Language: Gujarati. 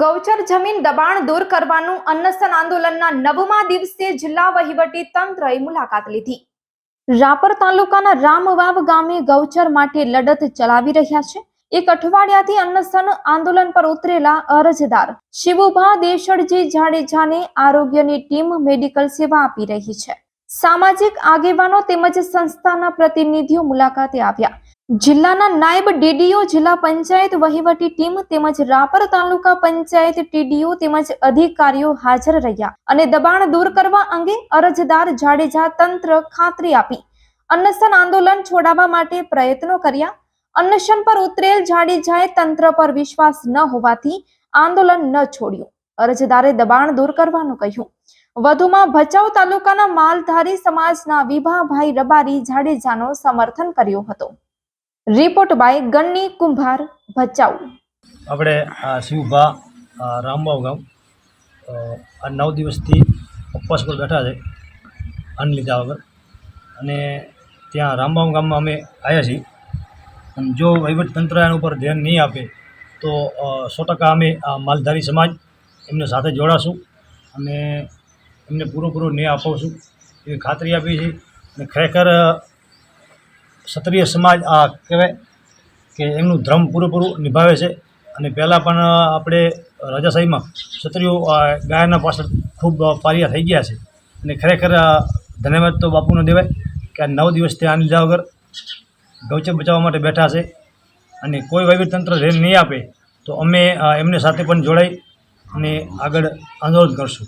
ગૌચર જમીન દબાણ દૂર કરવાનું અન્નસન આંદોલનના નવમા દિવસે જિલ્લા વહીવટી તંત્રએ મુલાકાત લીધી. રાપર તાલુકાના રામવાવ ગામે ગૌચર માટે લડત ચલાવી રહ્યા છે. એક અઠવાડિયાથી અન્નસન આંદોલન પર ઉતરેલા અરજદાર શિવુભા દેશડજી જાડેજાને આરોગ્યની ટીમ મેડિકલ સેવા આપી રહી છે. સામાજિક આગેવાનો તેમજ સંસ્થાના પ્રતિનિધિઓ મુલાકાતે આવ્યા. જિલ્લાના નાયબ ડીડીઓ, જિલ્લા પંચાયત વહીવટી ટીમ તેમજ રાપર તાલુકા પંચાયત ટીડીઓ તેમજ અધિકારીઓ હાજર રહ્યા અને દબાણ દૂર કરવા અંગે અરજદાર જાડેજા તંત્ર ખાતરી આપી. અન્નશન આંદોલન છોડાવવા માટે પ્રયત્નો કર્યા. અન્નશન પર ઉતરેલ જાડેજાએ તંત્ર પર વિશ્વાસ ન હોવાથી આંદોલન ન છોડ્યું. અરજદારે દબાણ દૂર કરવાનું કહ્યું. વધુમાં ભચાઉ તાલુકાના માલધારી સમાજના વિભાભાઈ રબારી જાડેજાનો સમર્થન કર્યો હતો. રિપોર્ટ બાય ગન્ની કુંભાર, ભચાઉ. આપણે શિવભા રામબાવ ગામ આ નવ દિવસથી ઉપવાસ પર બેઠા છે, અન્ન લીધા વગર. અને ત્યાં રામબાવ ગામમાં અમે આવ્યા છીએ. અને જો વહીવટતંત્ર એના ઉપર ધ્યાન નહીં આપે, તો સો ટકા અમે આ માલધારી સમાજ એમને સાથે જોડાશું. અને એમને પૂરો ન્યાય અપાવશું એવી ખાતરી આપી છે. અને ખરેખર ક્ષત્રિય સમાજ આ કહેવાય કે એમનું ધર્મ પૂરેપૂરું નિભાવે છે. અને પહેલાં પણ આપણે રાજાશાહીમાં ક્ષત્રિયો ગાયના પાછળ ખૂબ પારિયા થઈ ગયા છે. અને ખરેખર ધન્યવાદ તો બાપુને દેવાય કે આ નવ દિવસથી ત્યાં લીધા વગર ગૌચર બચાવવા માટે બેઠા છે. અને કોઈ વહીવટતંત્ર રેલ નહીં આપે તો અમે એમને સાથે પણ જોડાઈ અને આગળ આંદોલન કરશું.